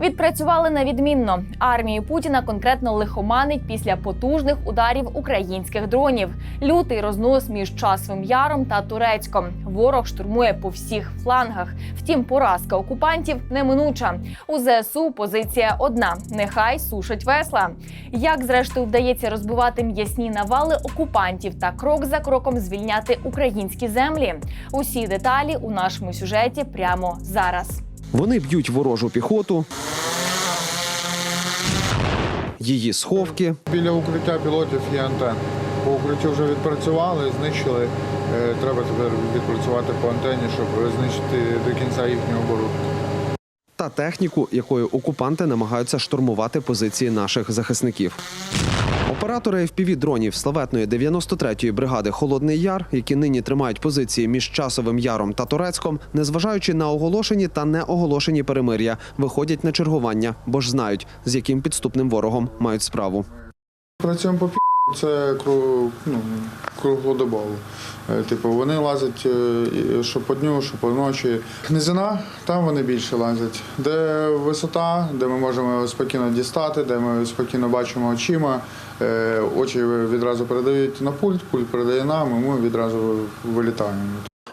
Відпрацювали на відмінно. Армію Путіна конкретно лихоманить після потужних ударів українських дронів. Лютий рознос між часовим яром та Турецьком. Ворог штурмує по всіх флангах. Втім, поразка окупантів неминуча. У ЗСУ позиція одна: нехай сушить весла. Як зрештою вдається розбивати м'ясні навали окупантів та крок за кроком звільняти українські землі? Усі деталі у нашому сюжеті прямо зараз. Вони б'ють ворожу піхоту, її сховки, Біля укриття пілотів є антенна. По укриттю вже відпрацювали, знищили. Е, Треба тепер відпрацювати по антенні, щоб знищити до кінця їхню оборудку. та техніку, якою окупанти намагаються штурмувати позиції наших захисників. Оператори fpv дронів славетної 93-ї бригади Холодний Яр, які нині тримають позиції між часовим яром та Турецьком, незважаючи на оголошені та неоголошені перемир'я, виходять на чергування, бо ж знають, з яким підступним ворогом мають справу. Працюємо по це ну, круглодобово. Е, Типу, вони лазять е, що по дню, що по ночі. Низина, там вони більше лазять. Де висота, де ми можемо спокійно дістати, де ми спокійно бачимо очима. Е, Очі відразу передають на пульт, пульт передає нам, і ми відразу вилітаємо.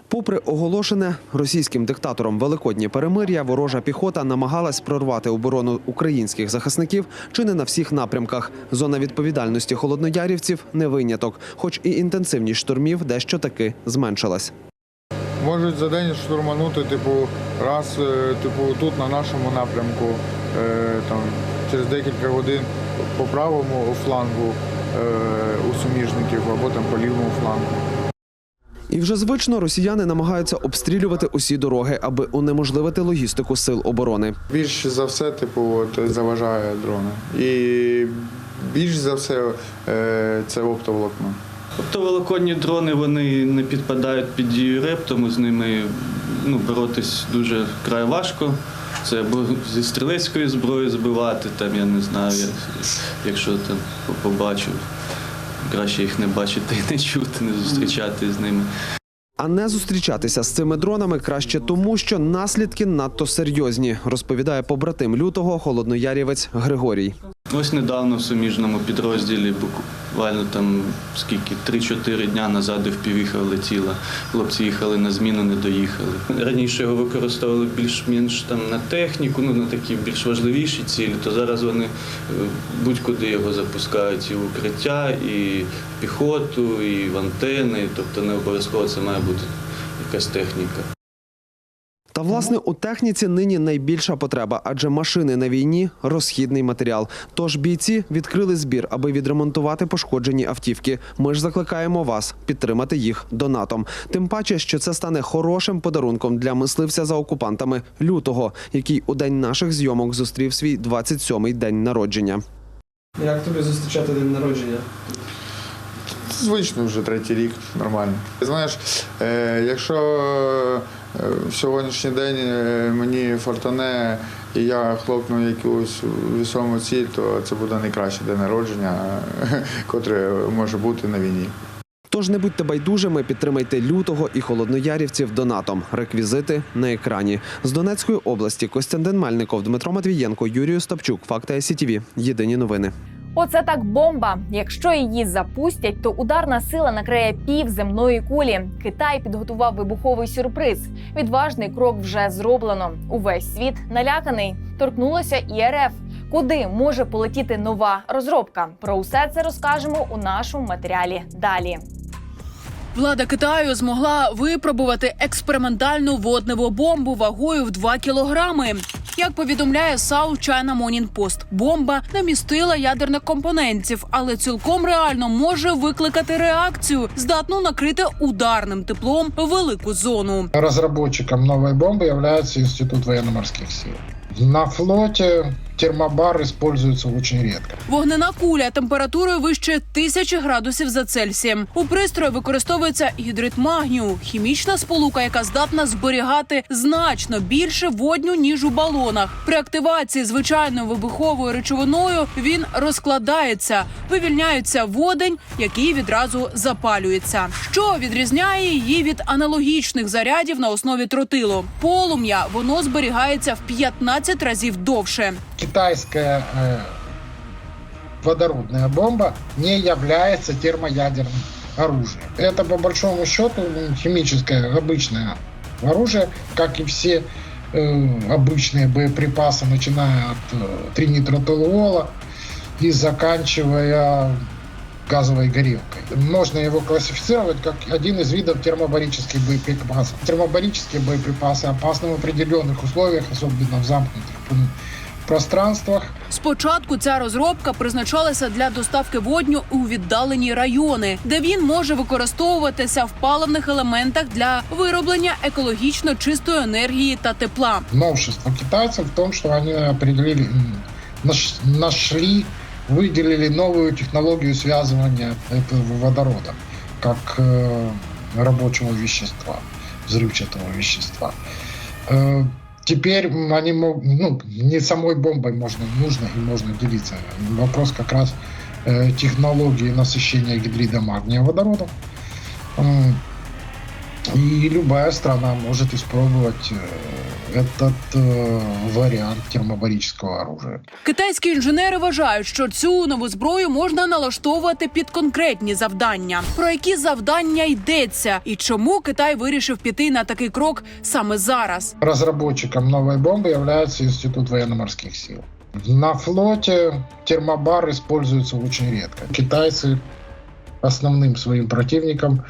Попри оголошене російським диктатором великоднє перемир'я, ворожа піхота намагалась прорвати оборону українських захисників чи не на всіх напрямках. Зона відповідальності холодноярівців не виняток, хоч і інтенсивність штурмів дещо таки зменшилась. Можуть за день штурманути, типу, раз, е, типу, тут на нашому напрямку, е, там, через декілька годин по правому флангу е, у суміжників або там по лівому флангу. І вже звично росіяни намагаються обстрілювати усі дороги, аби унеможливити логістику сил оборони. Більш за все, типу, от, заважає дрони. І більш за все е, це оптоволокно. Великодні дрони вони не підпадають під дію РЕП, тому з ними ну, боротись дуже край важко. Це або зі стрілецької зброї збивати, там я не знаю, як- якщо там побачив. Краще їх не бачити і не чути, не зустрічати з ними. А не зустрічатися з цими дронами краще тому, що наслідки надто серйозні, розповідає побратим лютого холодноярівець Григорій. Ось недавно в суміжному підрозділі, буквально там скільки, 3-4 дня назад впівіха влетіла. Хлопці їхали на зміну, не доїхали. Раніше його використовували більш-менш там на техніку, ну на такі більш важливіші цілі, то зараз вони е, будь-куди його запускають і в укриття, і в піхоту, і в антени. Тобто не обов'язково це має бути якась техніка. Та власне у техніці нині найбільша потреба, адже машини на війні розхідний матеріал. Тож бійці відкрили збір, аби відремонтувати пошкоджені автівки. Ми ж закликаємо вас підтримати їх донатом. Тим паче, що це стане хорошим подарунком для мисливця за окупантами лютого, який у день наших зйомок зустрів свій 27-й день народження. Як тобі зустрічати день народження? Звично вже третій рік, нормально. Знаєш, е, якщо е, в сьогоднішній день е, мені фортане і я хлопну якусь вісому ціль, то це буде найкраще день народження, котре може бути на війні. Тож не будьте байдужими, підтримайте лютого і холодноярівців донатом. Реквізити на екрані з Донецької області Костянтин Мельников, Дмитро Матвієнко, Юрій Остапчук. Факти СІТВ. Єдині новини. Оце так бомба. Якщо її запустять, то ударна сила накриє пів земної кулі. Китай підготував вибуховий сюрприз. Відважний крок вже зроблено. Увесь світ наляканий. Торкнулося і РФ. Куди може полетіти нова розробка? Про усе це розкажемо у нашому матеріалі далі. Влада Китаю змогла випробувати експериментальну водневу бомбу вагою в 2 кілограми. Як повідомляє САУ China Morning Post, бомба не містила ядерних компонентів, але цілком реально може викликати реакцію, здатну накрити ударним теплом велику зону. Разработчиком нової бомби є інститут воєнно-морських сил. На флоте термобар используется очень редко. Вогнена куля температурою вище тисячі градусів за Цельсієм. У пристрої використовується гідрид магнію, хімічна сполука, яка здатна зберігати значно більше водню ніж у балонах. При активації звичайною вибуховою речовиною він розкладається, вивільняється водень, який відразу запалюється. Що відрізняє її від аналогічних зарядів на основі тротилу? Полум'я воно зберігається в 15 разів довше. Китайская э, водородная бомба не является термоядерным оружием. Это по большому счету м, химическое обычное оружие, как и все э, обычные боеприпасы, начиная от э, тринитротолуола и заканчивая газовой горелкой. Можно его классифицировать как один из видов термобарических боеприпасов. Термобарические боеприпасы опасны в определенных условиях, особенно в замкнутых пространствах. Спочатку ця розробка призначалася для доставки водню у віддалені райони, де він може використовуватися в паливних елементах для вироблення екологічно чистої енергії та тепла. Новшество китайцев в том, что они определили, м, наш- нашли, выделили новую технологию связывания этого водорода как э, рабочего вещества, взрывчатого вещества. Теперь они могут, ну, не самой бомбой можно, нужно и можно делиться. Вопрос как раз э, технологии насыщения гидрида магния водородом. И любая страна может испробовать э, этот э, вариант термобарического оружия. Китайські інженери вважають, що цю нову зброю можна налаштовувати під конкретні завдання. Про які завдання йдеться, і чому Китай вирішив піти на такий крок саме зараз? Разработчиком новой бомбы является Институт военно-морских сил. На флоте термобар используется очень редко. Китайцы основным своим противником э,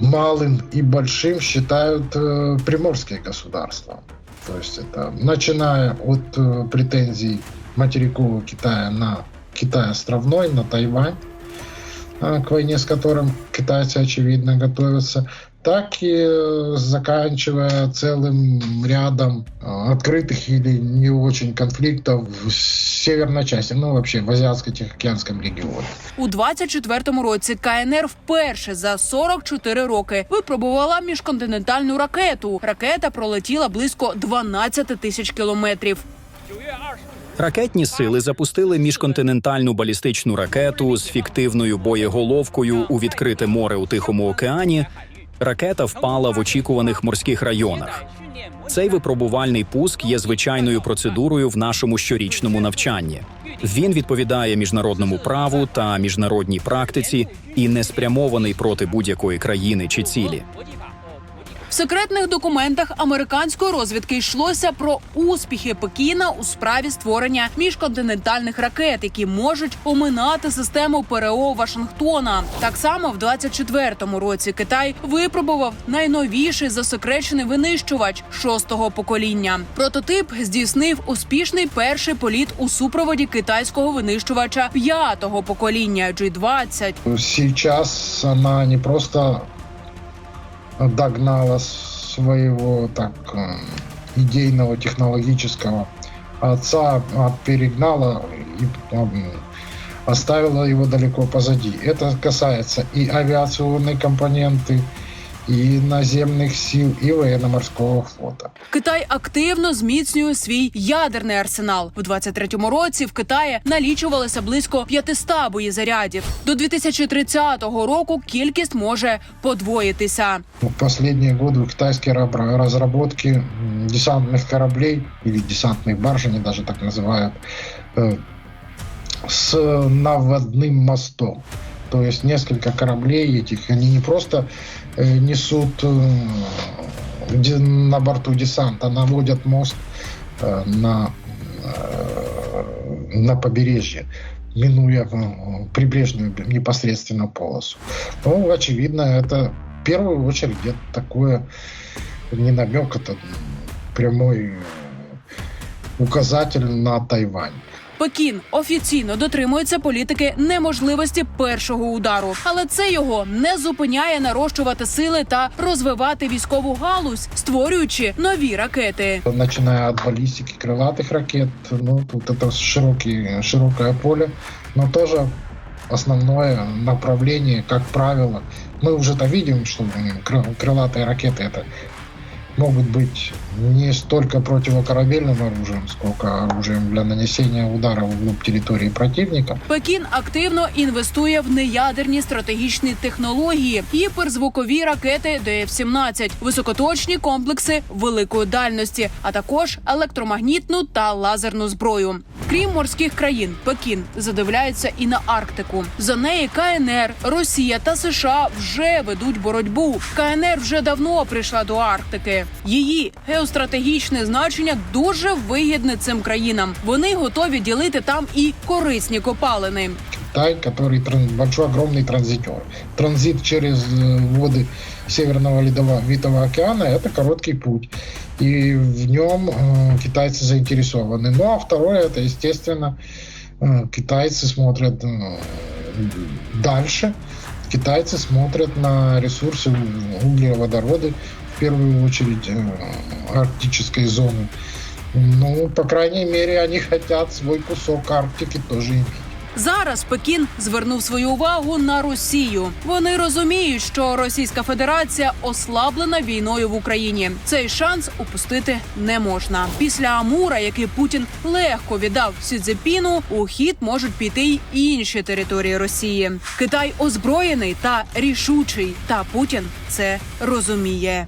малым и большим считают э, приморские государства. То есть это начиная от э, претензий материкового Китая на Китай островной, на Тайвань, э, к войне с которым китайцы, очевидно, готовятся, так и э, заканчивая целым рядом э, открытых или не очень конфликтов в северной части, ну вообще в Азиатско-Тихоокеанском регионе. У 24-му році КНР вперше за 44 роки випробувала міжконтинентальну ракету. Ракета пролетіла близько 12 тисяч кілометрів. Ракетні сили запустили міжконтинентальну балістичну ракету з фіктивною боєголовкою у відкрите море у Тихому океані. Ракета впала в очікуваних морських районах. Цей випробувальний пуск є звичайною процедурою в нашому щорічному навчанні. Він відповідає міжнародному праву та міжнародній практиці і не спрямований проти будь-якої країни чи цілі. Секретних документах американської розвідки йшлося про успіхи Пекіна у справі створення міжконтинентальних ракет, які можуть оминати систему ПРО Вашингтона. Так само в 24-му році Китай випробував найновіший засекречений винищувач шостого покоління. Прототип здійснив успішний перший політ у супроводі китайського винищувача п'ятого покоління G-20. Сейчас она не просто догнала своего так э, идейного технологического отца, а перегнала и оставила его далеко позади. Это касается и авиационной компоненты, и наземных сил, и военно-морского флота. Китай активно зміцнює свій ядерний арсенал. В 23-му році в Китаї налічувалося близько 500 боєзарядів. До 2030 року кількість може подвоїтися. В последние годы китайские раб- разработки м, десантных кораблей или десантных барж, они даже так называют, э, с наводным мостом. То есть несколько кораблей этих, они не просто э, несут э, на борту десант, а наводят мост э, на, э, на побережье минуя э, прибрежную непосредственно полосу. Ну, очевидно, это в первую очередь это такое не намек, это прямой указатель на Тайвань. Пекін офіційно дотримується політики неможливості першого удару, але це його не зупиняє нарощувати сили та розвивати військову галузь, створюючи нові ракети. Начиная от баллистики крылатых ракет, ну, тут это широкий, широкое поле, но тоже основное направление, как правило, мы уже-то видим, что м, кры- крылатые ракеты это могут быть не столько противокорабельным оружием, сколько оружием для нанесения ударов вглубь территории противника. Пекін активно інвестує в неядерні стратегічні технології, гіперзвукові ракети ДФ-17, високоточні комплекси великої дальності, а також електромагнітну та лазерну зброю. Крім морських країн, Пекін задивляється і на Арктику. За неї КНР, Росія та США вже ведуть боротьбу. КНР вже давно прийшла до Арктики. Її геостратегічне значення дуже вигідне цим країнам. Вони готові ділити там і корисні копалини. Китай, который тран- большой, огромный транзитер. Транзит через э, воды Северного Ледовитого океана – это короткий путь. И в нем э, китайцы заинтересованы. Ну, а второе – это, естественно, э, китайцы смотрят э, дальше. Китайцы смотрят на ресурсы углеводороды, в первую очередь арктической зоны. Ну, по крайней мере, они хотят свой кусок Арктики тоже иметь. Зараз Пекін звернув свою увагу на Росію. Вони розуміють, що Російська Федерація ослаблена війною в Україні. Цей шанс упустити не можна. Після Амура, який Путін легко віддав Сідзепіну, у хід можуть піти й інші території Росії. Китай озброєний та рішучий. Та Путін це розуміє.